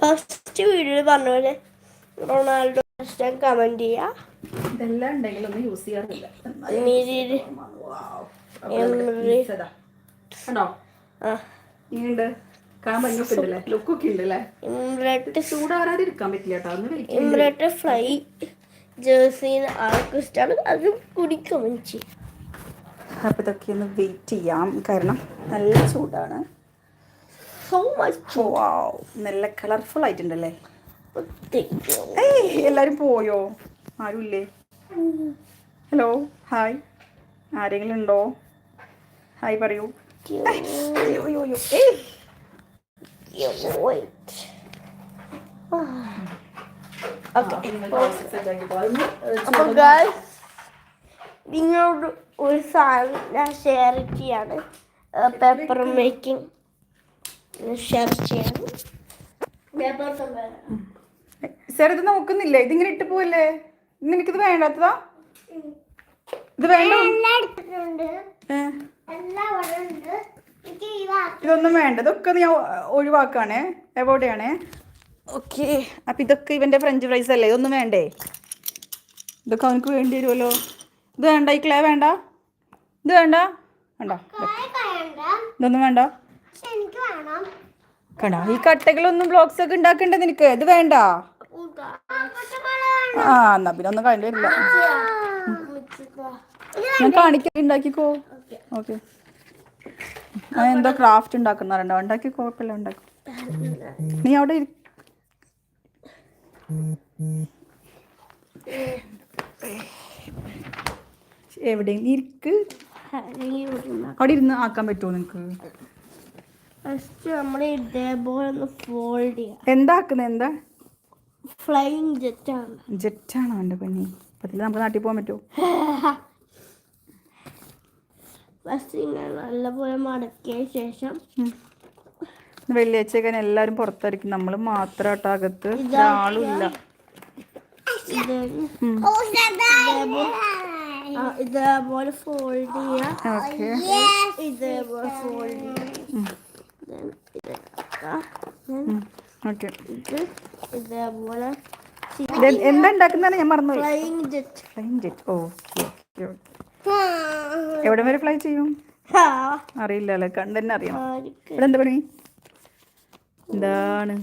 First വീഡിയോയിൽ പറഞ്ഞ പോലെ റൊണാൾഡോ ഇഷ്ടം കമന്റ് ചെയ്യാ. ഇതെല്ലാം ഉണ്ടെങ്കിലും ഒന്നും യൂസ് ചെയ്യാറില്ല. ഇങ്ങനെയുണ്ട് ഇമ്രട്ട് ഫ്ലൈ ജേഴ്സി ആർക്കും ഇഷ്ടമാണ് അത് കുടിക്കും അപ്പൊ ഇതൊക്കെ ഒന്ന് വെയിറ്റ് ചെയ്യാം. കാരണം നല്ല ചൂടാണ്. സോ മച്ച് വാവ് നല്ല കളർഫുൾ ആയിട്ടുണ്ടല്ലേ? എല്ലാരും ഏയ് എല്ലാവരും പോയോ ആരുമില്ലേ ഹലോ ഹായ് ആരെങ്കിലും ഉണ്ടോ ഹായ് പറയൂ അയ്യോ അയ്യോ അയ്യോ ഏയ് wait ഓക്കെ അപ്പൊ ഗേൾസ് നിങ്ങളോട് ഒരു സാധനം ഞാൻ ഷെയർ ചെയ്യാണ്. പേപ്പർ മേക്കിംഗ് ഷെയർ ചെയ്യാണ് സാർ ഇത് നോക്കുന്നില്ലേ? ഇതിങ്ങനെ ഇട്ട് പോവല്ലേ? ഇന്ന് എനിക്കിത് വേണ്ടാത്തതാ? ഇത് വേണ്ട. ഇതൊന്നും വേണ്ട. ഇതൊക്കെ ഞാൻ ഒഴിവാക്കാണേ. എവിടെയാണേ? ഓക്കെ. അപ്പം ഇതൊക്കെ ഇവന്റെ ഫ്രഞ്ച് ഫ്രൈസ് അല്ലേ? ഇതൊന്നും വേണ്ടേ? ഇതൊക്കെ അവനക്ക് വേണ്ടി വരുമല്ലോ. ഇത് വേണ്ട ഈ ക്ലേ വേണ്ട. ഇത് വേണ്ട. വേണ്ട. വേണ്ട. ഇതൊന്നും വേണ്ട. എനിക്ക് വേണം. കണ്ടോ ഈ കട്ടകളൊന്നും ബ്ലോക്സ് ഒക്കെ ഉണ്ടാക്കണ്ടേ നിനക്ക് ഇത് വേണ്ട. ആ എന്നാ പിന്നെ ഒന്നും കണ്ടില്ല ഞാൻ കാണിക്കാൻ ഉണ്ടാക്കിക്കോ. ഓക്കെ. ഞാൻ എന്തോ ക്രാഫ്റ്റ് ഉണ്ടാക്കുന്നവരുണ്ടോ ഉണ്ടാക്കി കുഴപ്പമില്ല ഉണ്ടാക്കും. നീ അവിടെ എവിടെ ഇരിക്ക്. അവിടെ ഇരുന്ന് ആക്കാൻ പറ്റുമോ നിനക്ക്? ഫസ്റ്റ് നമ്മൾ ഇതേപോലെ ഒന്ന് ഫോൾഡ് ചെയ്യാം. എന്താക്കുന്നത് എന്താ? ഫ്ലൈങ് ജെറ്റ് ആണ്. ജെറ്റാണോ എന്റെ പണി പറ്റില്ല നമുക്ക് നാട്ടിൽ പോകാൻ പറ്റുമോ? ഫസ്റ്റ് ഇങ്ങനെ നല്ലപോലെ മടക്കിയ ശേഷം ഉം. വെള്ളിയാഴ്ചയൊക്കെ എല്ലാവരും പുറത്തായിരിക്കും. നമ്മൾ മാത്രം കേട്ടോ അകത്ത് ആളില്ല ഇതേപോലെ ഫോൾഡ് ചെയ്യാം. ഇതേപോലെ ഫോൾഡ് ചെയ്യാം. ഇതേപോലെ എന്താ ഉണ്ടാക്കുന്നതാണ് ഞാൻ മറന്നു flying jet jet okay okay okay. എവിടെ വരെ ഫ്ലൈ ചെയ്യും? അറിയില്ല അല്ലേ? കണ്ടെന്നെ അറിയാം ഇവിടെ എന്താ പണി? എന്താണ്?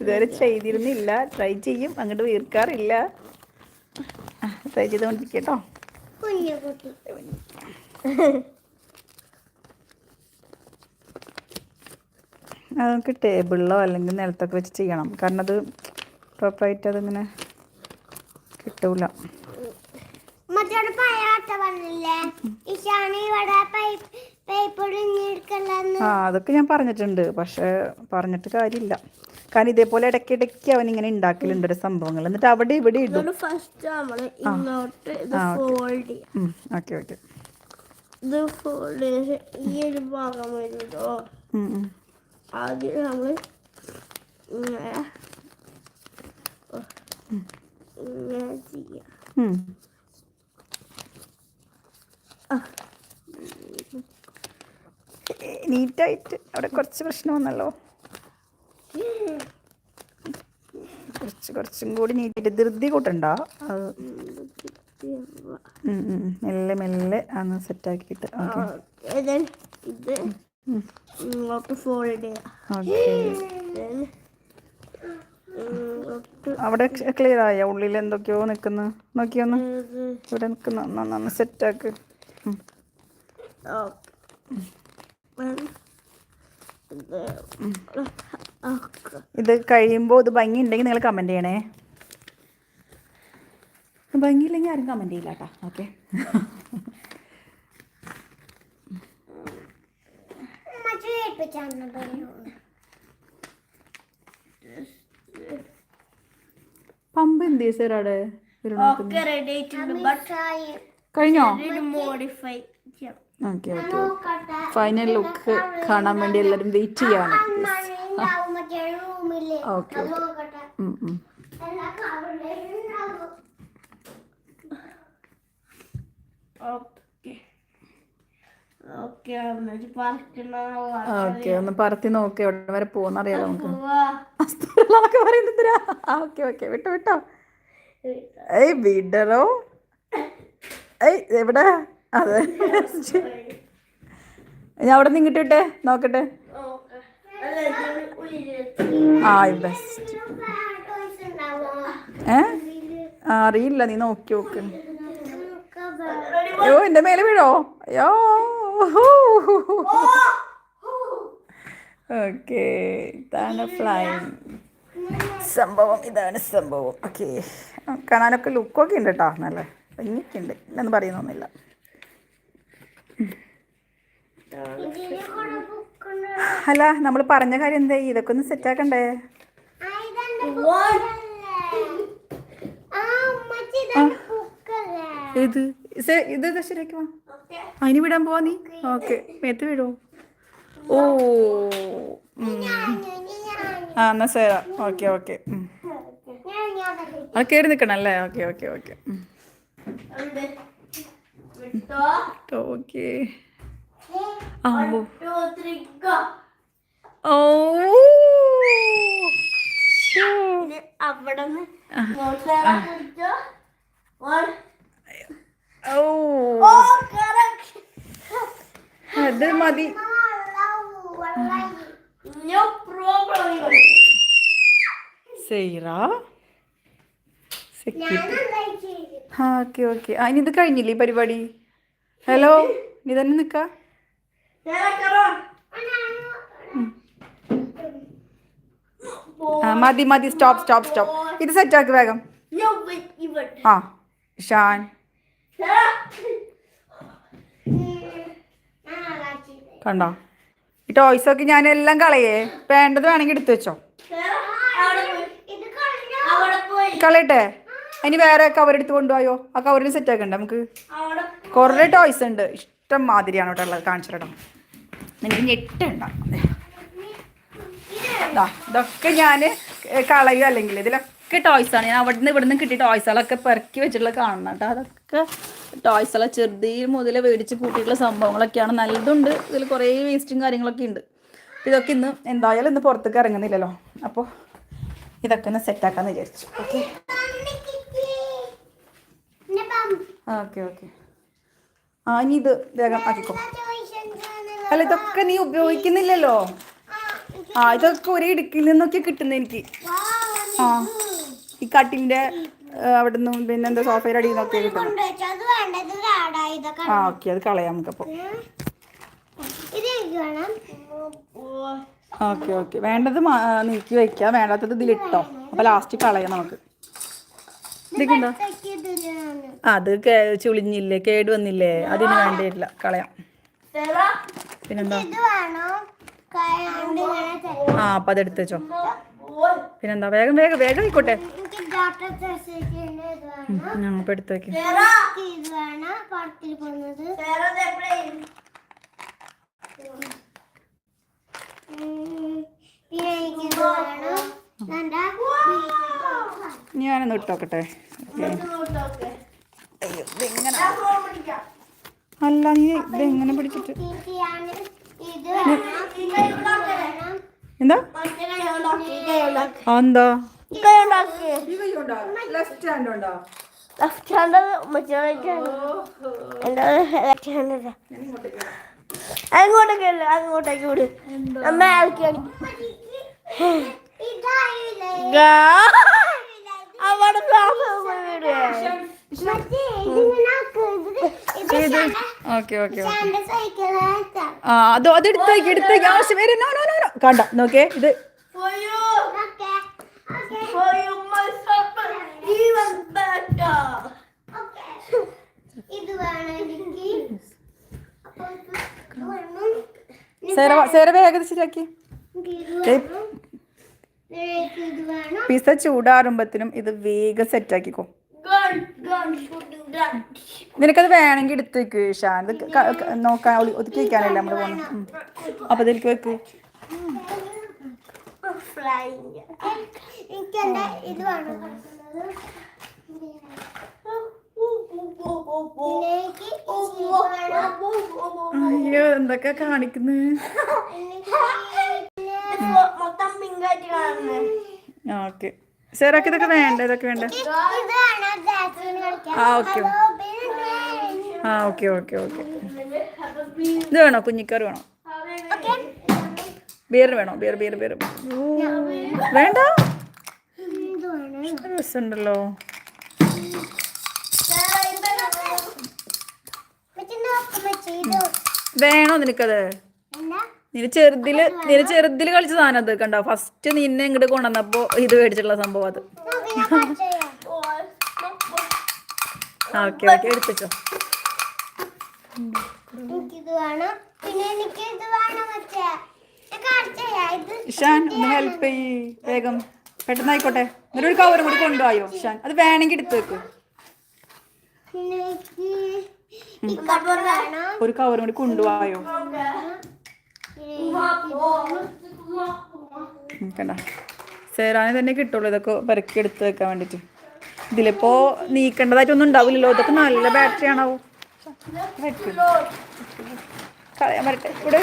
ഇതുവരെ ചെയ്തിരുന്നില്ല. ട്രൈ ചെയ്യും. അങ്ങോട്ട് വീർക്കാറില്ല. ട്രൈ ചെയ്തുകൊണ്ടിരിക്കട്ടോ കുട്ടി ടേബിളിലോ അല്ലെങ്കിൽ നിലത്തൊക്കെ വെച്ച് ചെയ്യണം. കാരണം അത് പ്രോപ്പറായിട്ട് അതിങ്ങനെ കിട്ടൂല. ആ അതൊക്കെ ഞാൻ പറഞ്ഞിട്ടുണ്ട്. പക്ഷെ പറഞ്ഞിട്ട് കാര്യമില്ല. കാരണം ഇതേപോലെ ഇടയ്ക്കിടയ്ക്ക് അവൻ ഇങ്ങനെ ഉണ്ടാക്കലുണ്ട് ഒരു സംഭവങ്ങൾ. എന്നിട്ട് അവിടെ ഇവിടെ ഇടും. ഫസ്റ്റ് നമ്മൾ ഇങ്ങോട്ട് ഇത് ഫോൾഡ് ചെയ്യാം. Okay okay. ഇത് ഫോൾഡ് ചെയ്ത് ഈ ഒരു ഭാഗം വരുന്നതോ ആദ്യം നമ്മൾ ഇങ്ങനെ ഓ, ഇങ്ങനെ ചെയ്യാം. നീറ്റായിട്ട് അവിടെ കുറച്ച് പ്രശ്നം വന്നല്ലോ. കുറച്ച് കുറച്ചും കൂടി നീട്ടിട്ട് ധൃതി കൂട്ടണ്ട. അത്. മെല്ലെ മെല്ലെ അന്ന് സെറ്റാക്കിയിട്ട് ഓക്കെ. ഇങ്ങോട്ട് ഫോൾഡ് ഓക്കെ. Then അവിടെ ക്ലിയർ ആയ? ഉള്ളിൽ എന്തൊക്കെയോ നിൽക്കുന്നു. നോക്കിയൊന്ന് ഇവിടെ നിൽക്കുന്ന. നന്ന് സെറ്റാക്ക് ഓക്കെ. ഇത് കഴിയുമ്പോൾ ഇത് ഭംഗി ഉണ്ടെങ്കിൽ നിങ്ങൾ കമന്റ് ചെയ്യണേ. ഭംഗിയില്ലെങ്കിൽ ആരും കമന്റ് ചെയ്യില്ല കേട്ടോ ഓക്കെ പമ്പ് എന്ത് ബട്ട് കഴിഞ്ഞോ? ഓക്കെ ഓക്കെ ഫൈനൽ ലുക്ക് കാണാൻ വേണ്ടി എല്ലാരും വെയിറ്റ് ചെയ്യാണ് ഓക്കെ ഒന്ന് പറത്തി നോക്കി. എവിടെ വരെ പോകുന്ന അറിയാലോ നമുക്ക്. പറയുന്നതിനാ ഓക്കെ ഓക്കെ വിട്ടോ വിട്ടോ. ഏയ് വിടറോ ഏയ് എവിടെ? അതെ. ഞാൻ അവിടെ നിന്ന് ഇങ്ങോട്ട് നോക്കട്ടെ. ആ ബെസ്റ്റ് ഏ അറിയില്ല നീ നോക്കി നോക്ക്. അയ്യോ എന്റെ മേലെ വീഴോ? അയ്യോ. ഓക്കെ ഇതാണ് ഫ്ലൈങ് സംഭവം ഇതാണ് സംഭവം. ഓക്കെ. കാണാനൊക്കെ ലുക്കൊക്കെ ഉണ്ട് കേട്ടോ നല്ല ഭംഗിക്കുണ്ട് ഉണ്ട് ഇല്ലെന്ന് പറയുന്നൊന്നുമില്ല. അല്ല നമ്മൾ പറഞ്ഞ കാര്യം എന്താ? ഇതൊക്കെ ഒന്ന് സെറ്റാക്കണ്ടേ ഇത് ഇത് ഇത് ശരിയാക്കി വാ. അതിന് വിടാൻ പോവാ നീ? ഓക്കെ. മേത്ത് വിടോ. ഓ ഉം. ആ എന്നാ സേരാ ഓക്കെ ഓക്കെ അത് കയറി നിൽക്കണം അല്ലേ? Okay okay okay okay. ആ ഓ ഓ ശ്ശോ. അവിടെ ഓ അത് മതി. Saira okay okay. ആ ഇനി ഇത് കഴിഞ്ഞില്ലേ പരിപാടി? ഹലോ നീ തന്നെ നിക്ക ആ മതി മതി സ്റ്റോപ്പ് സ്റ്റോപ്പ് സ്റ്റോപ്പ് ഇത് സെറ്റ് ആക്ക് വേഗം. ആ ഷാൻ. കണ്ടോ? ഈ ടോയ്സ് ഒക്കെ ഞാൻ എല്ലാം കളയേ വേണ്ടത് വേണമെങ്കിൽ എടുത്തു വെച്ചോ. കളയട്ടെ? ഇനി വേറെ കവർ എടുത്ത് കൊണ്ടുപോയോ? ആ കവറിന് സെറ്റ് ആക്കണ്ട നമുക്ക്? കുറേ ടോയ്സ് ഉണ്ട്. ഇഷ്ടം മാതിരിയാണ് ഇവിടെ ഉള്ളത്. കാണിച്ചിട്ടോ എനിക്ക് ഞെട്ടുണ്ടോ. ഇതൊക്കെ ഞാൻ കളയും അല്ലെങ്കിൽ ഇതിലൊക്കെ ആണ്. ഞാൻ അവിടെ നിന്ന് ഇവിടെ നിന്ന് കിട്ടിയ ടോയ്സുകളൊക്കെ പെറുക്കി വെച്ചിട്ടുള്ള കാണണം കേട്ടോ. അതൊക്കെ ടോയ്സുകളെ ചെറുതിൽ മുതൽ മേടിച്ച് കൂട്ടിയിട്ടുള്ള സംഭവങ്ങളൊക്കെയാണ്. നല്ലതുണ്ട്. ഇതിൽ കുറേ വേസ്റ്റും കാര്യങ്ങളൊക്കെ ഉണ്ട്. ഇതൊക്കെ ഇന്ന് എന്തായാലും ഇന്ന് പുറത്തേക്ക് ഇറങ്ങുന്നില്ലല്ലോ. അപ്പോൾ ഇതൊക്കെ ഒന്ന് സെറ്റാക്കാന്ന് വിചാരിച്ചു. ഓക്കെ ഓക്കെ ഓക്കെ ആ ഇനി ഇത് വേഗം ആക്കിക്കോ. അല്ല ഇതൊക്കെ നീ ഉപയോഗിക്കുന്നില്ലല്ലോ. ആ ഇതൊക്കെ ഒരേ ഇടുക്കിൽ നിന്നൊക്കെ കിട്ടുന്ന എനിക്ക്. ആ ഈ കട്ടിന്റെ അവിടെ നിന്നും പിന്നെ എന്താ സോഫയുടെ അടിയിൽ നിന്നൊക്കെ കിട്ടുന്നത് ആ ഓക്കെ അത് കളയാം നമുക്കപ്പോൾ ഓക്കെ ഓക്കെ വേണ്ടത് നീക്കി വെക്കാം. വേണ്ടാത്തത് ഇതിലിട്ടോ അപ്പോൾ ലാസ്റ്റ് കളയാം നമുക്ക്. ഇതൊക്കെ ഉണ്ടോ അത് ചുളിഞ്ഞില്ലേ? കേട് വന്നില്ലേ? അതിന് വേണ്ടിയില്ല കളയാം. പിന്നെന്താ? ആ അപ്പം അതെടുത്ത് വെച്ചോ. പിന്നെന്താ വേഗം വേഗം വേഗം ആയിക്കോട്ടെ. ഞങ്ങൾ എടുത്ത് വെക്കാം. ഞാനൊന്ന് ഇട്ടോക്കട്ടെ അല്ല നീ ഇതെങ്ങനെ പിടിച്ചിട്ട്? എന്താ? എന്താ? ലെഫ്റ്റ് ഹാൻഡ് ഉണ്ടോ? ലെഫ്റ്റ് ഹാൻഡ് മറ്റേ ലെഫ്റ്റ് ഹാൻഡ് ഹാൻഡ് അങ്ങോട്ടേക്കല്ല അങ്ങോട്ടേക്ക് വിട്. മേലേക്ക് അവിടെ വിട്. ഇത് ഓക്കെ ഓക്കെ ഓക്കെ. ആ അത് അത് എടുത്തേക്ക് എടുത്തേക്ക് ആവശ്യം വരും. No no no no. കണ്ട നോക്കേ ഇത്. പിസ ചൂടാറുമ്പത്തിനും ഇത് വേഗം സെറ്റ് നിനക്കത് വേണമെങ്കിൽ എടുത്ത് വെക്ക് ഷാൻ ഇത് നോക്കാൻ ഒതുക്കി വെക്കാനല്ലേ നമ്മൾ പോകണം അപ്പൊ ഇതിലേക്ക് വെക്ക്. അയ്യോ എന്തൊക്കെ കാണിക്കുന്നു? ഓക്കെ. സെറാക്ക് ഇതൊക്കെ വേണ്ട ഇതൊക്കെ വേണ്ട. ആ ഓക്കെ. ആ ഓക്കെ ഓക്കെ ഓക്കെ. ഇത് വേണോ? കുഞ്ഞിക്കറി വേണോ? ബിയർ വേണോ? ബിയർ ബിയർ ബിയർ വേണ്ട. രസമുണ്ടല്ലോ. വേണോ നിനക്കത്? എന്താ? നിന് ചെറുതിൽ നിന്റെ ചെറുതിൽ കളിച്ച സാധനം അത് കണ്ടോ? ഫസ്റ്റ് നിന്നെ ഇങ്ങോട്ട് കൊണ്ടുവന്നപ്പോ ഇത് മേടിച്ചിട്ടുള്ള സംഭവം അത്. ഓക്കെ ഓക്കെ ഒന്ന് ഹെൽപ്പ് ചെയ്യ് വേഗം. പെട്ടെന്ന് ആയിക്കോട്ടെ. എന്നിട്ട് ഒരു കവറും കൂടി കൊണ്ടുപോയോ ഇഷാൻ? അത് വേണമെങ്കിൽ എടുത്തു വെക്ക്. ഒരു കവറും കൂടി കൊണ്ടുപോയോ. കണ്ട? സേറാനെ തന്നെ കിട്ടുള്ളൂ. ഇതൊക്കെ പെരക്കി എടുത്ത് വെക്കാൻ വേണ്ടിട്ട്. ഇതിലിപ്പോ നീക്കേണ്ടതായിട്ടൊന്നും ഉണ്ടാവില്ലല്ലോ. ഇതൊക്കെ നല്ല ബാറ്ററി ആണാവോ. കളയാൻ വരട്ടെ. ഇവിടെ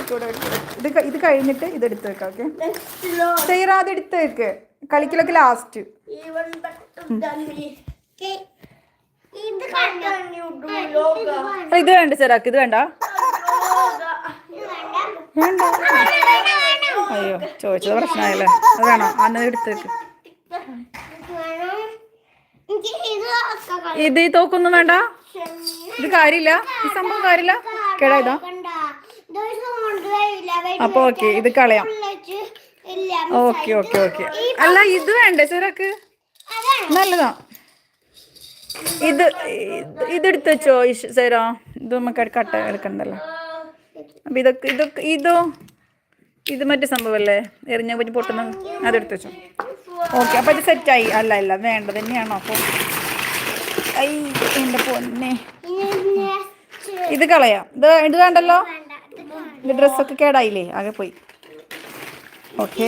ഇത് ഇത് കഴിഞ്ഞിട്ട് ഇത് എടുത്ത് വെക്കാം ഓക്കെ? സൈറ അത് എടുത്ത് വെക്ക്. കളിക്കലൊക്കെ ലാസ്റ്റ്. ഇത് വേണ്ട സെറാക്ക്. ഇത് വേണ്ട. വേണ്ട. അയ്യോ ചോദിച്ചത് പ്രശ്നമായല്ലേ? അത് വേണോ? എടുത്തേക്ക്. എടുത്ത് വെക്ക് ഇത് ഈ തോക്കൊന്നും വേണ്ട. ഇത് കാര്യമില്ല. ഈ സംഭവം കാര്യമില്ല. കേടാ ഇതാ. അപ്പൊ ഓക്കെ ഇത് കളയാം. Okay okay okay. അല്ല ഇത് വേണ്ടേ ചെറുക്ക്? അതാണ് നല്ലതാ. ഇത് ഇത് ഇതെടുത്ത് വെച്ചോ ഇഷ് ഇത് നമുക്ക് കട്ട എടുക്കണ്ടല്ലോ. അപ്പൊ ഇതൊക്കെ ഇതൊക്കെ ഇതോ? ഇത് മറ്റേ സംഭവമല്ലേ എറിഞ്ഞ പറ്റി പൊട്ടുന്ന അതെടുത്ത് വെച്ചോ. ഓക്കെ അപ്പൊ ഇത് സെറ്റായി അല്ല അല്ല വേണ്ട തന്നെയാണോ അപ്പൊ? ഐ എന്റെ പൊന്നെ. ഇത് കളയാം. ഇത് ഇത് വേണ്ടല്ലോ? വേണ്ട. ഇത്. ഡ്രസ്സൊക്കെ കേടായില്ലേ? ആകെ പോയി. ഓക്കെ.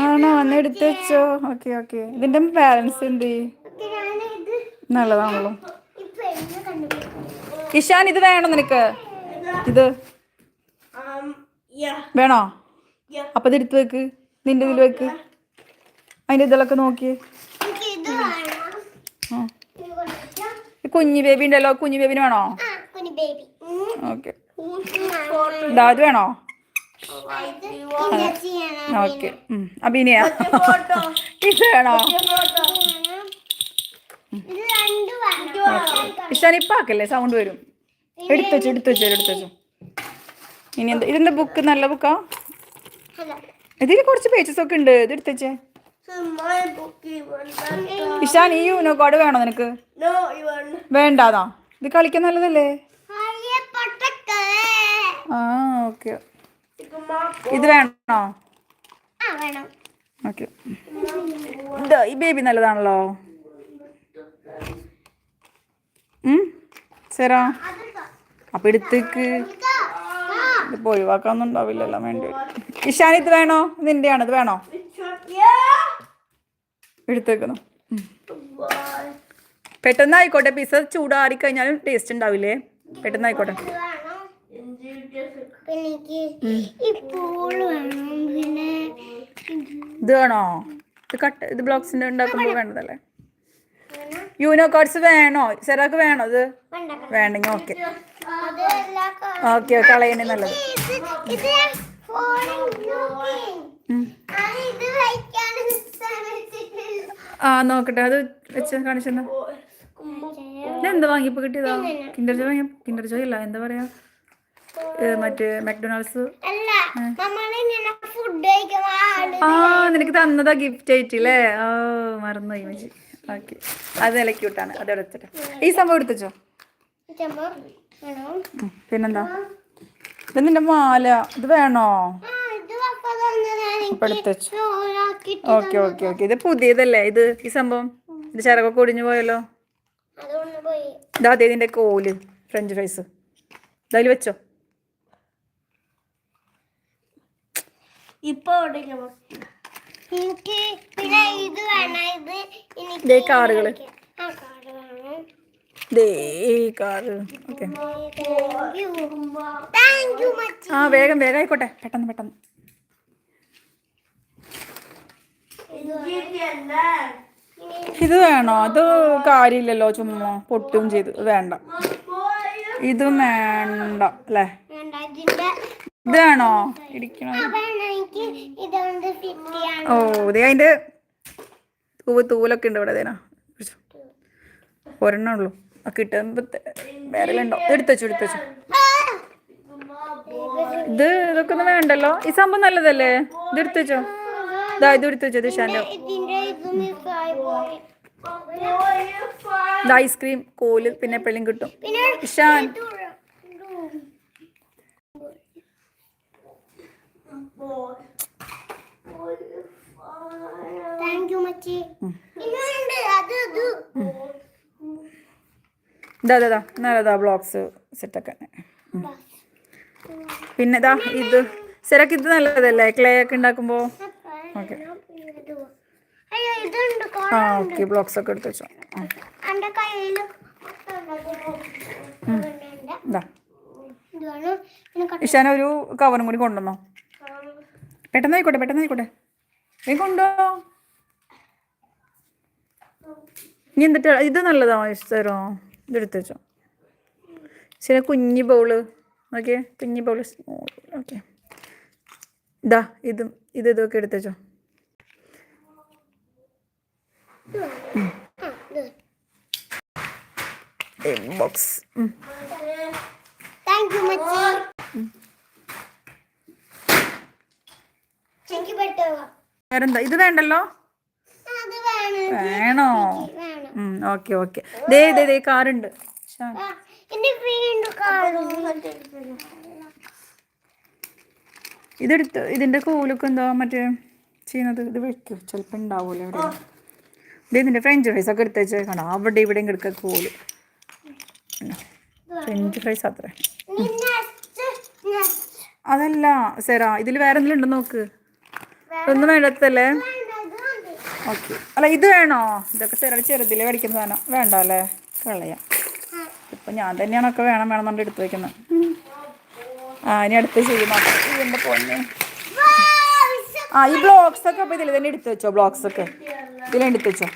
ആണോ? അന്ന് എടുത്തു വെച്ചോ. Okay okay. ഇതിന്റെ ബാലൻസ് എന്ത്? നല്ലതാണല്ലോ. ഇഷാൻ ഇത് വേണോ നിനക്ക്? ഇത് വേണോ. അപ്പൊ ഇത് വെക്ക്. നിന്റെ ഇതിൽ വെക്ക്. അതിന്റെ ഇതിലൊക്കെ നോക്കിയേ. കുഞ്ഞു ബേബി ഉണ്ടല്ലോ കുഞ്ഞു ബേബിന് വേണോ. ഓക്കെ. ഇത് വേണോ. ഓക്കെ. അഭിനയ. ഇത് വേണോ? ആക്കല്ലേ? സൗണ്ട് വരും. എടുത്തു വെച്ചു എടുത്തു വെച്ചോ എടുത്തു വെച്ചോ. ഇനി എന്താ? ഇതെന്താ ബുക്ക് നല്ല ബുക്കാ. ഇതിൽ കുറച്ച് പേജസ് ഒക്കെ ഉണ്ട്. ഇത് എടുത്തു വെച്ചേ. ഇഷാൻ ഈ യൂനോ വേണോ നിനക്ക്. വേണ്ടാതാ. ഇത് കളിക്കാൻ നല്ലതല്ലേ. ആ ഓക്കെ. ഇത് വേണോ. ഓക്കെ ഈ ബേബി നല്ലതാണല്ലോ. സെറാ അതെടുത്തോ. അപ്പൊ എടുത്തേക്ക്. ഇപ്പൊ ഒഴിവാക്കാനൊന്നും ഉണ്ടാവില്ലല്ലോ വേണ്ടി വരും. ഇഷാൻ ഇത് വേണോ? നിന്റെയാണ് ഇത് വേണോ. എടുത്തേക്കുന്നു. പെട്ടെന്ന് ആയിക്കോട്ടെ പിസ്സ ചൂടാറി കഴിഞ്ഞാലും ടേസ്റ്റ് ഉണ്ടാവില്ലേ? പെട്ടെന്ന് ആയിക്കോട്ടെ ഇത് വേണം. ഇത് ഇത് വേണോ? ഇത് കട്ട് ഇത് ബ്ലോക്സിന്റെ ഉണ്ടാക്കുമ്പോൾ വേണ്ടതല്ലേ? വേണം. യൂനോ കാർഡ്സ് വേണോ? സെറാക്ക് വേണോ ഇത് വേണ്ട. വേണ്ടെങ്കിൽ ഓക്കെ. അത് എല്ലാ ക- ഓക്കെ കളയണ നല്ലത്. അത്. ആ നോക്കട്ടെ. അത് വെച്ച് കാണിച്ചെന്നാ ഞാൻ എന്താ വാങ്ങിപ്പോ കിട്ടിയതാ? കിൻഡർ ജോയ് വാങ്ങിയ കിൻഡർ ജോയ് അല്ല എന്താ പറയാ? മറ്റേ മെക്ഡൊണാൾഡ്സ്. ആ നിനക്ക് തന്നതാ ഗിഫ്റ്റ് ആയിട്ടില്ലേ ഓ മറന്നു മച്ചി. ഓക്കെ. അത് നല്ല ക്യൂട്ടാണ് അത് എടുത്തിട്ട് ഈ സംഭവം എടുത്തോ പിന്നെന്താ? ഇത് നിന്റെ മാല. ഇത് വേണോ? Okay okay okay. ഇത് പുതിയതല്ലേ? ഇത് ഈ സംഭവം? ഇത് ചിറകൊക്കെ ഒടിഞ്ഞു പോയല്ലോ? ഇതാ അതെ ഇതിന്റെ കോൽ. French fries. ഇതായാലും വെച്ചോ? ഇപ്പൊ എനിക്ക് പിന്നെ ഇത് വേണം. ഇത് എനിക്ക് ദേ കാറുകൾ ദേ കാറ്. ഓക്കെ. ആ വേഗം വേഗം ആയിക്കോട്ടെ. പെട്ടെന്ന് പെട്ടെന്ന്. ഇത് വേണോ. അത് കാര്യമില്ലല്ലോ ചുമ്മാ പൊട്ടും ചെയ്ത്. വേണ്ട. ഇത് വേണ്ട അല്ലേ? വേണ്ട ഇതിന്റെ ഇത് വേണോ ഇരിക്കണോ? ആ വേണം? എനിക്ക് ഇതുകൊണ്ട് ഫിറ്റ് ചെയ്യാൻ ഓ ഇതേ അതിന്റെ തൂവ് തൂവലൊക്കെ ഉണ്ട് ഇവിടെ അതേനാ. ഒരെണ്ണേ ഉള്ളൂ. ആ കിട്ടുമ്പോ വേറെ ഉണ്ടോ എടുത്തു വെച്ചു എടുത്തു വെച്ചു. ഇത് ഇതൊക്കെ ഒന്നും വേണ്ടല്ലോ? ഈ സംഭവം നല്ലതല്ലേ? ഇത് എടുത്തു വെച്ചോ. ഇതാ ഇത് എടുത്തു വെച്ചോ ദിശാന്റെ ഇത് ഐസ്ക്രീം കോൽ പിന്നെ എപ്പോഴും കിട്ടും. ഇഷാൻ താങ്ക് യു മച്ചി ഇന്നുണ്ട് അത് ഇത്. ഇതാ ഇതാ, ഇതാ നല്ലതാ ബ്ലോക്സ് സെറ്റൊക്കെ പിന്നെ ഇതാ ഇത്. സിരക്ക് ഇത് നല്ലതല്ലേ? ക്ലേ ഒക്കെ ഉണ്ടാക്കുമ്പോ? ഓക്കെ ആ ഓക്കെ ബ്ലോക്സ് ഒക്കെ എടുത്ത് വെച്ചോ. ഇഷാന ഒരു കവറും കൂടി കൊണ്ടുവന്നോ? പെട്ടെന്ന് ആയിക്കോട്ടെ വേഗം ഉണ്ടോ ഇനി എന്നിട്ട് ഇത് നല്ലതാ തരോ ഇതെടുത്ത് വെച്ചോ. ശരി കുഞ്ഞി ബൗൾ. ഓക്കെ കുഞ്ഞി ബൗൾ. ഓക്കെ. ഇതാ ഇതും ഇത് ഇതൊക്കെ എടുത്ത് വെച്ചോ. ബോക്സ് താങ്ക് യു മച്ചി എനിക്ക് പറ്റുമോ വേറെന്താ? ഇത് വേണ്ടല്ലോ? വേണം. Okay okay. ദേ ദേ ദേ കാറുണ്ട്. ഇതെടുത്ത് ഇതിന്റെ കൂലൊക്കെ എന്തോ മറ്റേ ചെയ്യുന്നത്? ഇത് വെക്കും ചിലപ്പോൾ ഉണ്ടാവൂല ഇവിടെ ഇത് ഇതിന്റെ ഫ്രഞ്ച് ഫ്രൈസ് ഒക്കെ എടുത്ത് വെച്ചേക്കണം. അവിടെ ഇവിടെയും കിടക്കുക കൂൽ. ഫ്രഞ്ച് ഫ്രൈസ് അത്ര. അതല്ല സെറാ ഇതിൽ വേറെ എന്തെങ്കിലും ഉണ്ടോ നോക്ക്? ഒന്നും വേണ്ടത്തല്ലേ? ഓക്കെ. അല്ല ഇത് വേണോ? ഇതൊക്കെ ചെറിയ ചെറുതിൽ സാധനം. വേണ്ട അല്ലേ കളയാം. ഇപ്പൊ ഞാൻ തന്നെയാണ് ഒക്കെ വേണം വേണം നമ്മുടെ എടുത്ത് വെക്കുന്നത് ആ ഇനി അടുത്ത് ചെയ്യും ഇതിന്റെ പൊന്നെ. ആ ഈ ബ്ലോക്സ് ഒക്കെ അപ്പൊ ഇതിൽ തന്നെ എടുത്തു വെച്ചോ ബ്ലോക്സ് ഒക്കെ. ഇതിൽ എടുത്തു വെച്ചോ.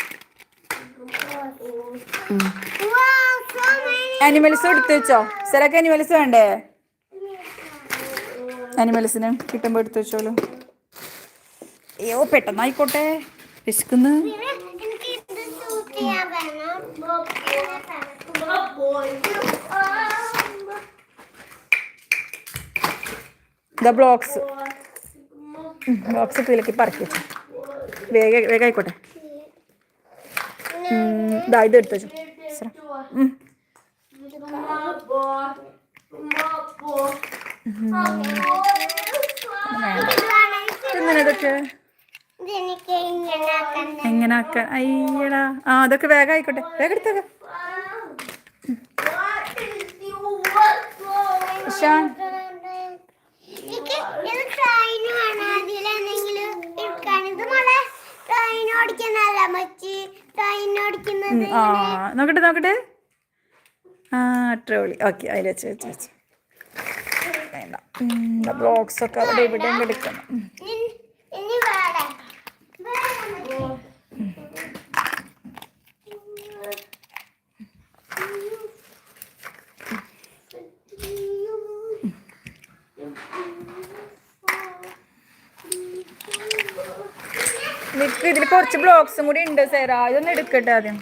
അനിമൽസും എടുത്തു വെച്ചോ. ചിലക്ക് അനിമൽസ് വേണ്ടേ? അനിമൽസിന് കിട്ടുമ്പോ എടുത്തു വെച്ചോളൂ. അയ്യോ പെട്ടെന്നായിക്കോട്ടെ. വിശക്കുന്നു. ബ്ലോക്സ് ബ്ലോക്സ് ഇതിലേക്ക് പറക്കി വെച്ചു. വേഗം വേഗം ആയിക്കോട്ടെ. ഇതാ ഇത് എടുത്തു വെച്ചു. ഇതൊക്കെ ഇങ്ങനെ ആക്കണ്ട എങ്ങനെ ആക്കാൻ അയ്യടാ. ആ അതൊക്കെ വേഗം ആയിക്കോട്ടെ വേഗം എടുത്തേക്ക് ആ നോക്കട്ടെ നോക്കട്ടെ. ആ ട്രോളി ഓക്കെ അതിൽ വെച്ച് വെച്ച് വെച്ച്. വേണ്ട. ബ്ലോക്സ് ഒക്കെ അവിടെ ഇവിടെ എടുക്കണം നിക്ക് ഇതിൽ കുറച്ച് ബ്ലോക്സും കൂടി ഉണ്ട് സേരാ ഇതൊന്ന് എടുക്കട്ടെ ആദ്യം.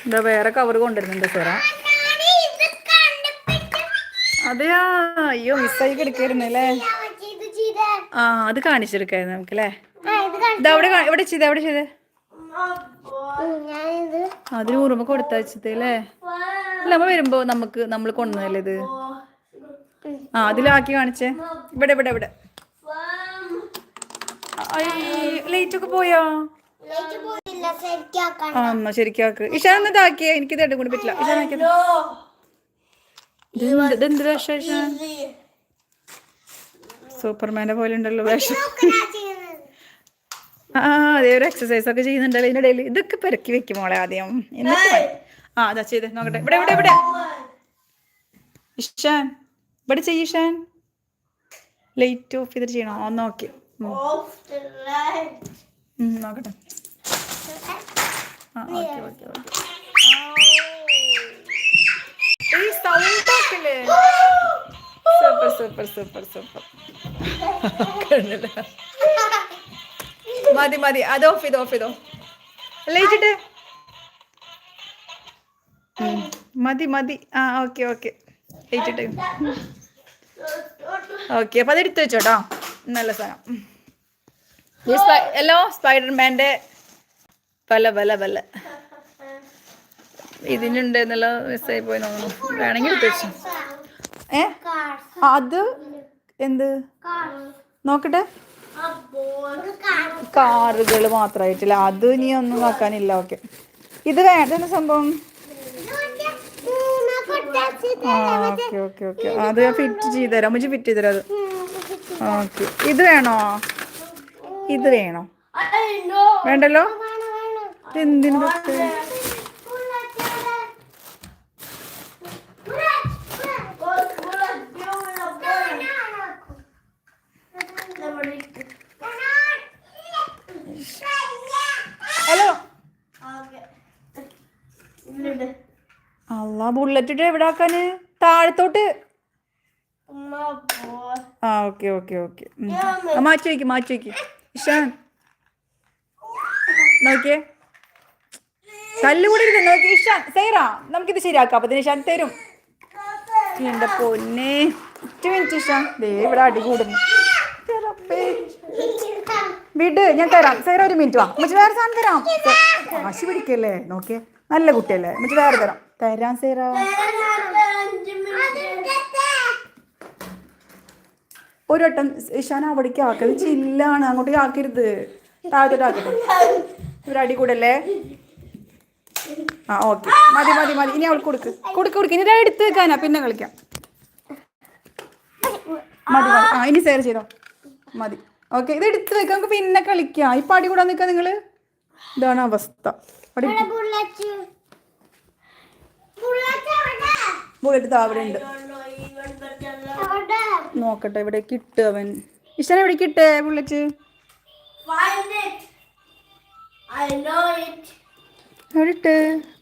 എന്താ വേറെ കവർ കൊണ്ടുവരുന്നുണ്ട് കണ്ടുപിടിച്ച് അതെയാ അയ്യോ മിസ്സായി കിടക്കായിരുന്നു അല്ലേ? ചെയ്തേ ആ അത് കാണിച്ചെടുക്കായിരുന്നു നമുക്ക് അല്ലേ ആ ഇത് കണ്ടു അവിടെ ചെയ്ത് ചെയ്ത്? അതിന് ഉറുമ കൊടുത്തേ അല്ലേ? അല്ല നമ്മ വരുമ്പോ നമുക്ക് നമ്മൾ കൊണ്ടുവന്നല്ലേ ഇത്? ആ അതിലാക്കി കാണിച്ചേ. ഇവിടെ ഇവിടെ ഇവിടെ. ലൈറ്റ് ഒക്കെ പോയോ? ആ അമ്മ ശരിക്കാക്ക് ഇഷാൻ ഒന്ന് ഇതാക്കിയേ. എനിക്ക് ഇതും കൂടി പറ്റില്ല. ഇഷാൻ ആക്കിയത് ഇതെന്ത്? വേഷം സൂപ്പർമാനെ പോലെ ഉണ്ടല്ലോ വേഷം. ആ അതെ ഒരു എക്സസൈസ് ഒക്കെ ചെയ്യുന്നുണ്ടല്ലോ ഇതിന്റെ ഇടയിൽ. ഇതൊക്കെ പെരക്കി വെക്കും മോളെ ആദ്യം. എന്നിട്ട്. ആ അതാ ചെയ്ത്. നോക്കട്ടെ. ഇവിടെ ഇവിടെ ഇവിടെ. ഇഷാൻ ഇവിടെ ചെയ്യ ഇഷാൻ. ലൈറ്റ് ഓഫ് ചെയ്തിട്ട് ചെയ്യണോ? ഒന്ന് ഓക്കെ Off നോക്കട്ടെ. ആ ഓക്കെ ഓക്കെ ഓക്കെ. സൗണ്ട് ആക്കില്ലേ സൂപ്പർ സൂപ്പർ സൂപ്പർ. സൂപ്പർ മതി മതി. അത് ഓഫ് ചെയ്തോ ഓഫ് ചെയ്തോ. ഉം. മതി മതി. ആ ഓക്കെ ഓക്കെ. ലൈറ്റ് ഇട്ട് ഓക്കെ അപ്പൊ അത് എടുത്തു വെച്ചോട്ടോ. നല്ല സാധനം. ഹലോ സ്പൈഡർമാന്റെ പല പല പല. ഇതിനുണ്ട് എന്നുള്ള മിസ്സായി പോയി നോക്കണം വേണമെങ്കിൽ വെച്ചു. ഏ? അത് എന്ത്? നോക്കട്ടെ. കാറുകൾ മാത്രമായിട്ടില്ല അത് ഇനി ഒന്നും നോക്കാനില്ല. ഓക്കെ. ഇത് വേണ്ട സംഭവം? Okay okay okay. അത് ഫിറ്റ് ചെയ്ത് തരാം മുജി ഫിറ്റ് ചെയ്ത് തരാം അത്. ഓക്കെ. ഇത് വേണോ? ഇത് വേണോ. വേണ്ടല്ലോ? ഇത് എന്തിനു ഹലോ. അല്ല ബുള്ളറ്റ് ഇട്ട് എവിടെ ആക്കാന്? താഴത്തോട്ട്. ആ ഓക്കെ ഓക്കെ ഓക്കെ. മാറ്റി വയ്ക്ക് മാറ്റി വയ്ക്ക് ഇഷാൻ. നോക്കിയേ. കല്ല് കൂടി ഇരുന്ന് നോക്കി. ഇഷാൻ തേരാ നമുക്കിത് ശരിയാക്കാം. അപ്പൊ ഇഷാൻ തരും. എന്റെ പൊന്നെ. മിനിറ്റ് ഇഷാൻ. ദേ ഇവിടെ അടി കൂടുന്നു. വിട് ഞാൻ തരാം. സൈറ ഒരു മിനിറ്റ് വാ. മറ്റു വേറെ സാധനം തരാം. വാശി പിടിക്കല്ലേ? നോക്കിയേ. നല്ല കുട്ടിയല്ലേ? മറ്റു വേറെ തരാം. തരാം സൈറ ഒരു വട്ടം ഇഷാൻ അവിടേക്ക് ആക്കരുത് ചില്ലാണ്. അങ്ങോട്ടേക്ക് ആക്കരുത്. താഴത്തോട്ട് ഒരു അടി കൂടല്ലേ? ആ ഓക്കെ. മതി മതി മതി. ഇനി അവൾക്ക് കൊടുക്ക്. കൊടുക്ക് കൊടുക്ക്. ഇനി എടുത്ത് വെക്കാനാ. പിന്നെ കളിക്കാം. മതി മതി. ആ ഇനി സേർ ചെയ്തോ. മതി. ഓക്കെ ഇത് എടുത്ത് വെക്കാം. നമുക്ക് പിന്നെ കളിക്കാം. ഇപ്പൊ അടി കൂടാൻ നിൽക്കാം നിങ്ങൾ. ഇതാണ് അവസ്ഥ. ബുള്ളറ്റ്. താവിടെ ഉണ്ട്. നോക്കട്ടെ ഇവിടെ കിട്ടു അവൻ. ഇഷ്ടം എവിടെ കിട്ടേ ബുള്ളറ്റ്.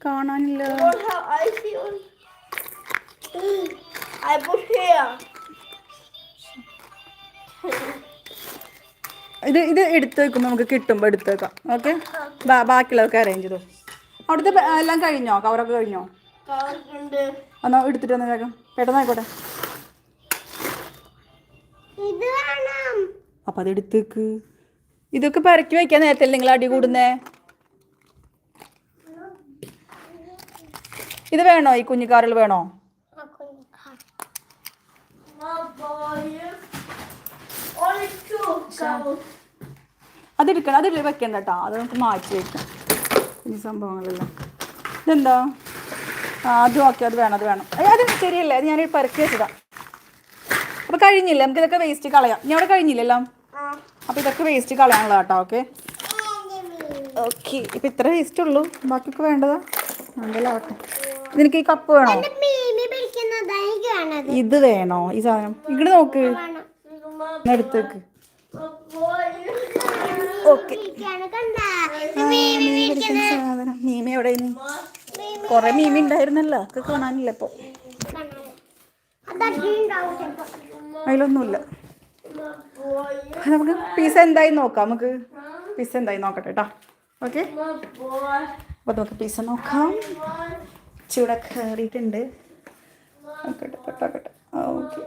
കാണാനില്ല. I put here. ഇത് ഇത് എടുത്ത് വെക്കുമ്പോൾ നമുക്ക് കിട്ടുമ്പോൾ എടുത്ത് വെക്കാം. ഓക്കെ ബാക്കിയുള്ളവർക്ക് അറേഞ്ച് ചെയ്തു. അവിടുത്തെ എല്ലാം കഴിഞ്ഞോ? കവറൊക്കെ കഴിഞ്ഞോ? ഒന്ന് എന്നാ എടുത്തിട്ട് വന്ന് കേൾക്കാം പെട്ടെന്ന് ആയിക്കോട്ടെ. അപ്പം അത് എടുത്ത് വെക്ക്. ഇതൊക്കെ പരക്കി വയ്ക്കാൻ നേരത്തെ നിങ്ങൾ അടി കൂടുന്നേ? ഇത് വേണോ? ഈ കുഞ്ഞിക്കാറിൽ വേണോ? Two അതിൽ വെക്കണ്ട കേട്ടോ അത് നമുക്ക് മാറ്റി വെക്കാം. ഈ സംഭവങ്ങളെല്ലാം. ഇതെന്താ? ആ അത് ഓക്കെ അത് വേണം അത് വേണം. അത് ശരിയല്ലേ അത് ഞാൻ പരക്കി വെച്ചതാ. അപ്പൊ കഴിഞ്ഞില്ലേ? നമുക്ക് ഇതൊക്കെ വേസ്റ്റ് കളയാം. ഞാൻ അവിടെ കഴിഞ്ഞില്ലല്ലോ? അപ്പൊ ഇതൊക്കെ വേസ്റ്റ് കളയാനുള്ള കേട്ടോ ഓക്കെ ഓക്കെ ഇപ്പൊ ഇത്ര വേസ്റ്റ് ഉള്ളൂ. ബാക്കിയൊക്കെ വേണ്ടതാ? നിനക്ക് ഈ കപ്പ് വേണോ? ഇത് വേണോ? ഈ സാധനം. ഇങ്ങോട്ട് നോക്ക്. വേണം എന്നാ എടുത്ത് വെക്ക് My boy. ഓക്കെ. സാധനം. മീമി എവിടെ കുറെ മീമി ഉണ്ടായിരുന്നല്ലോ. ഒക്കെ കാണാനില്ല ഇപ്പൊ? അതിലൊന്നുമില്ല. നമുക്ക് പീസ എന്തായി നോക്കാം. നമുക്ക് പീസ എന്തായി നോക്കട്ടെ കേട്ടോ ഓക്കെ. My boy. അപ്പൊ നമുക്ക് പീസ നോക്കാം. ചൂടൊക്കെ കയറിയിട്ടുണ്ട് നോക്കട്ടെ ഓക്കെ.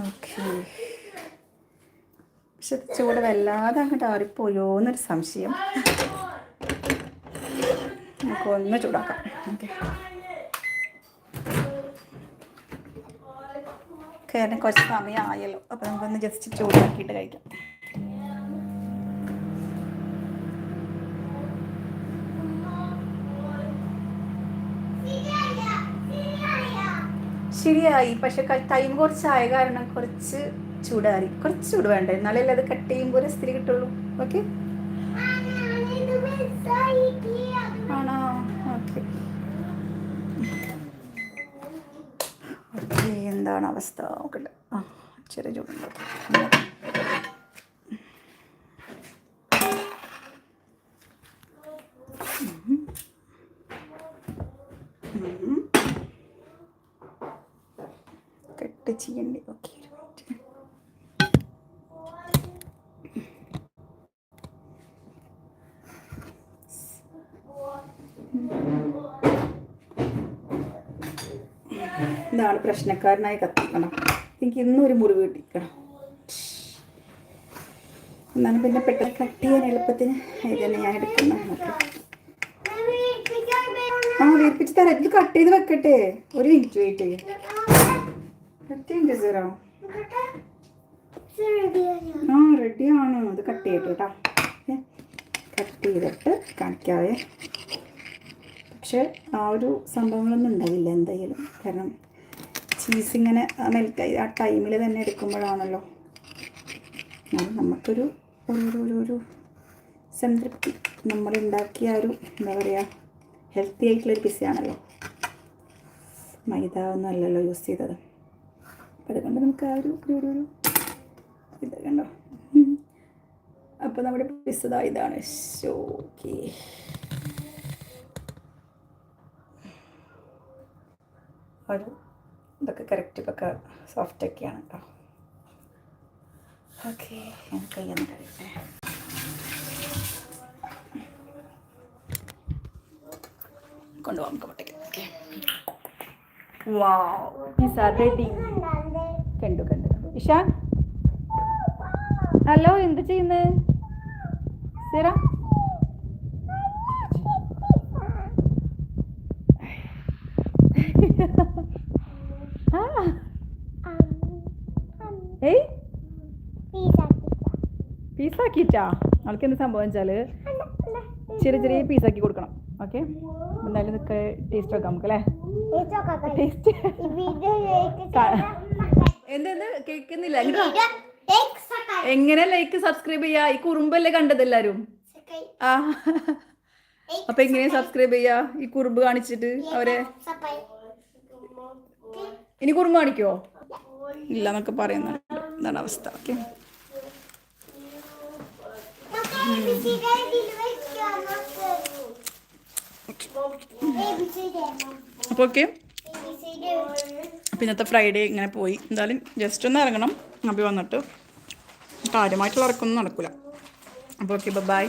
ഓക്കെ പക്ഷെ ചൂട് വല്ലാതെ അങ്ങോട്ട് ആറിപ്പോയോ എന്നൊരു സംശയം. നമുക്ക് ഒന്ന് ചൂടാക്കാം ഓക്കെ കാരണം കുറച്ച് സമയം ആയല്ലോ അപ്പം നമുക്കൊന്ന് ജസ്റ്റ് ചൂടാക്കിയിട്ട് കഴിക്കാം. ശരിയായി പക്ഷെ ടൈം കുറച്ചായ കാരണം കുറച്ച് ചൂടാറി. കുറച്ച് ചൂട് വേണ്ട? എന്നാലല്ലേ അത് കട്ട് ചെയ്യുമ്പോൾ ഒരു സ്ഥിതി കിട്ടുള്ളൂ. ഓക്കെ ആണോ? ഓക്കെ എന്താണ് അവസ്ഥ? നോക്കട്ടെ. ആ ചെറിയ ചൂടുണ്ട് കട്ട് ചെയ്യണ്ടേ ഓക്കെ ഇതാണ് പ്രശ്നക്കാരനായി കത്തിക്കണം. എനിക്ക് ഇന്നും ഒരു മുറിവ് കിട്ടിക്കണം. എന്നാണ് പിന്നെ പെട്ടെന്ന് കട്ട് ചെയ്യാൻ എളുപ്പത്തിന് ഇത് തന്നെ ഞാൻ എടുക്കുന്ന ആ വീർപ്പിച്ച് തരാം. ഇത് കട്ട് ചെയ്ത് വെക്കട്ടെ. ഒരു മിനിറ്റ് വെയിറ്റ് ചെയ്യും. ചെയ്യണ്ടേ സീറോ. ആ റെഡിയാണ് അത് കട്ട് ചെയ്യട്ടെ കേട്ടോ. കട്ട് ചെയ്തിട്ട് കാണിക്കാവേ. പക്ഷെ ആ ഒരു സംഭവങ്ങളൊന്നും ഉണ്ടാവില്ല എന്തായാലും. കാരണം ചീസ് ഇങ്ങനെ മെൽക്ക് ആ ടൈമിൽ തന്നെ എടുക്കുമ്പോഴാണല്ലോ. നമുക്കൊരു ഒരു ഒരു ഒരു സംതൃപ്തി. നമ്മൾ ഉണ്ടാക്കിയ ഒരു എന്താ പറയുക ഹെൽത്തി ആയിട്ടുള്ളൊരു പിസയാണല്ലോ മൈദ ഒന്നും അല്ലല്ലോ യൂസ് ചെയ്തത്. അതുകൊണ്ട് നമുക്ക് ആ ഒരു ഒരു ഒരു ഇത് കണ്ടോ? അപ്പോൾ നമ്മുടെ പിസ്സത ഇതാണ്. ഓക്കെ. ഒരു ഇതൊക്കെ കറക്റ്റ് ഇതൊക്കെ സോഫ്റ്റ് ഒക്കെയാണ് കേട്ടോ ഓക്കെ ഞാൻ കയ്യൊന്ന് കഴിച്ചേ കൊണ്ടുപോകാം നമുക്ക് ഓക്കെ വാവ് പിസ്സ കണ്ടു കണ്ടു. ഇഷ? ഹലോ എന്ത് ചെയ്യുന്നത് സിറ? ഏയ്? പീസാക്കിയിട്ടാ ആൾക്ക് എന്ത് സംഭവം വെച്ചാൽ ചെറിയ ചെറിയ പീസാക്കി കൊടുക്കണം. ഓക്കെ എന്തായാലും ഇതൊക്കെ ടേസ്റ്റ് വെക്കാം നമുക്ക് അല്ലേ എന്തെന്ത് കേൾക്കുന്നില്ല. എങ്ങനെ ലൈക്ക് സബ്സ്ക്രൈബ് ചെയ്യാ? ഈ കുറുമ്പല്ലേ കണ്ടത് എല്ലാരും? ആ. അപ്പൊ എങ്ങനെ സബ്സ്ക്രൈബ് ചെയ്യാ? ഈ കുറുമ്പ് കാണിച്ചിട്ട് അവരെ? ഇനി കുറുമ്പ് കാണിക്കോ? ഇല്ല എന്നൊക്കെ പറയുന്നുണ്ട് ഇതാണ് അവസ്ഥ. ഓക്കെ അപ്പോൾ ഓക്കെ പിന്നത്തെ ഇന്നത്തെ ഫ്രൈഡേ ഇങ്ങനെ പോയി. എന്തായാലും ജസ്റ്റ് ഒന്ന് ഇറങ്ങണം. അപ്പോൾ വന്നിട്ട്. കാര്യമായിട്ടുള്ള ഇറക്കൊന്നും നടക്കില്ല അപ്പോൾ ഓക്കെ ബൈ